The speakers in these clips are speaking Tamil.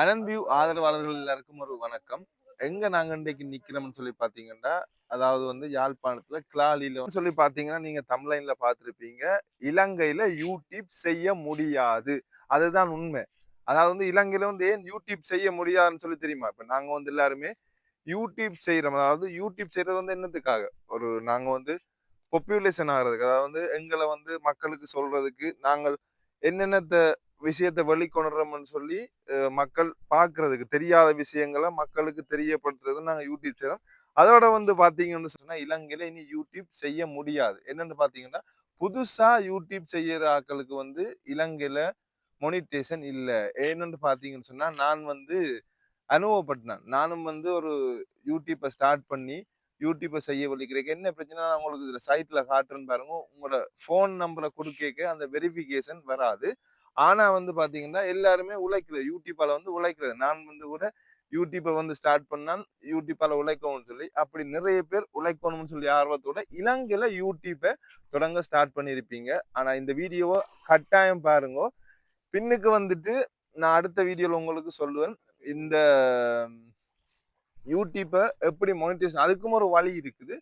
அனன் வியூ ஆதரவாளர்கள் எல்லாருக்கும் ஒரு வணக்கம். எங்க நாங்க இன்றைக்கு நிக்கிறோம்னு சொல்லி பாத்தீங்கன்னா அதாவது வந்து யாழ்ப்பாணத்துல கிளாலில சொல்லி பாத்தீங்கன்னா நீங்க தமிழ்லைன்ல பார்த்திருப்பீங்க இலங்கையில யூடியூப் செய்ய முடியாது. அதுதான் உண்மை. அதாவது வந்து இலங்கையில வந்து ஏன் யூடியூப் செய்ய முடியாதுன்னு சொல்லி தெரியுமா? இப்ப நாங்க வந்து எல்லாருமே யூடியூப் செய்யறோம் அதாவது யூடியூப் செய்யறது வந்து என்னத்துக்காக? ஒரு நாங்க வந்து பாப்புலேஷன் ஆகிறதுக்கு. அதாவது வந்து எங்களை வந்து மக்களுக்கு சொல்றதுக்கு நாங்கள் என்னென்னத்தை விஷயத்தை வெளிக்கொணர்றோம்னு சொல்லி மக்கள் பார்க்கறதுக்கு தெரியாத விஷயங்களை மக்களுக்கு தெரியப்படுத்துறது நாங்கள் யூடியூப் செய்யறோம் அதோட வந்து பார்த்தீங்கன்னு சொன்னால் இலங்கையில் இனி யூடியூப் செய்ய முடியாது. என்னென்னு பார்த்தீங்கன்னா புதுசாக யூடியூப் செய்கிற ஆக்களுக்கு வந்து இலங்கையில் மொனிட்டேஷன் இல்லை. என்னென்னு பார்த்தீங்கன்னு சொன்னால் நான் வந்து அனுபவப்பட்டேன். நானும் வந்து ஒரு யூடியூப்பை ஸ்டார்ட் பண்ணி யூடியூப்பை செய்ய வலிக்கிறேன் என்ன பிரச்சனை உங்களுக்கு இதில் சைட்டில் காட்டுறேன்னு பாருங்க. உங்களோட ஃபோன் நம்பரை கொடுக்க அந்த வெரிஃபிகேஷன் வராது. ஆனால் வந்து பார்த்தீங்கன்னா எல்லாருமே உழைக்கிறது யூடியூப்பால் வந்து உழைக்கிறது நான் வந்து கூட யூடியூப்பை வந்து ஸ்டார்ட் பண்ணால் யூடியூப்பால் உழைக்கணும்னு சொல்லி அப்படி நிறைய பேர் உழைக்கணும்னு சொல்லி ஆர்வத்தோட இலங்கையில் யூடியூப்பை தொடங்க ஸ்டார்ட் பண்ணியிருப்பீங்க. ஆனால் இந்த வீடியோவை கட்டாயம் பாருங்க. பின்னுக்கு வந்துட்டு நான் அடுத்த வீடியோவில் உங்களுக்கு சொல்லுவேன். இந்த யூடியூப்பை எப்படி மானிட்டேஷன் அதுக்கும் ஒரு வழி இருக்குது.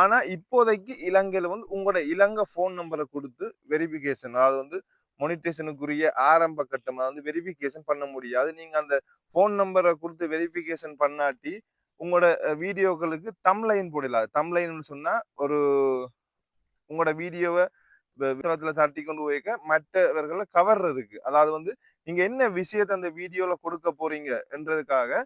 ஆனால் இப்போதைக்கு இலங்கையில் வந்து உங்களோட இலங்கை ஃபோன் நம்பரை கொடுத்து வெரிஃபிகேஷன் அதாவது வந்து மொனிட்டேஷனுக்குரிய ஆரம்ப கட்டமாக வந்து வெரிஃபிகேஷன் பண்ண முடியாது. நீங்கள் அந்த ஃபோன் நம்பரை கொடுத்து வெரிஃபிகேஷன் பண்ணாட்டி உங்களோட வீடியோக்களுக்கு தம்லைன் போடலாது தம்லைன்னு சொன்னால் ஒரு உங்களோட வீடியோவை வித்தனத்துல தட்டி கொண்டு போய்க்க மற்றவர்களை கவர்றதுக்கு. அதாவது வந்து நீங்கள் என்ன விஷயத்தை அந்த வீடியோவில் கொடுக்க போறீங்க என்றதுக்காக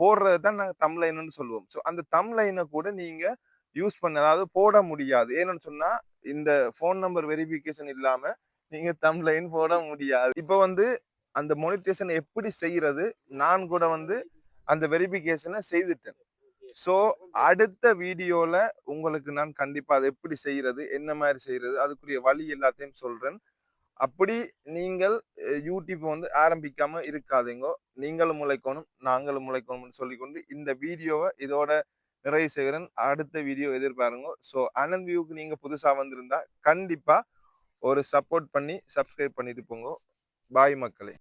போடுறது தான் நாங்கள் தம்லைன்னு சொல்லுவோம். ஸோ அந்த தம்லைனை கூட நீங்கள் யூஸ் பண்ண அதாவது போட முடியாது. ஏன்னு சொன்னால் இந்த ஃபோன் நம்பர் வெரிஃபிகேஷன் இல்லாமல் நீங்கள் தம்லைன் போட முடியாது. இப்போ வந்து அந்த மொனிட்டேஷன் எப்படி செய்கிறது நான் கூட வந்து அந்த வெரிஃபிகேஷனை செய்துட்டேன். ஸோ அடுத்த வீடியோவில் உங்களுக்கு நான் கண்டிப்பாக அதை எப்படி செய்கிறது என்ன மாதிரி செய்கிறது அதுக்குரிய வழி எல்லாத்தையும் சொல்கிறேன் அப்படி நீங்கள் யூடியூப் வந்து ஆரம்பிக்காம இருக்காதீங்க. நீங்களும் முளைக்கணும் நாங்களும் முளைக்கணும்னு சொல்லிக்கொண்டு இந்த வீடியோவை இதோட நிறைவு செய்கிறேன். அடுத்த வீடியோ எதிர்பாருங்க. ஸோ அனந்த் வியூக்கு நீங்க புதுசா வந்திருந்தா கண்டிப்பா ஒரு சப்போர்ட் பண்ணி சப்ஸ்கிரைப் பண்ணிட்டு போங்க. பாய் மக்களே.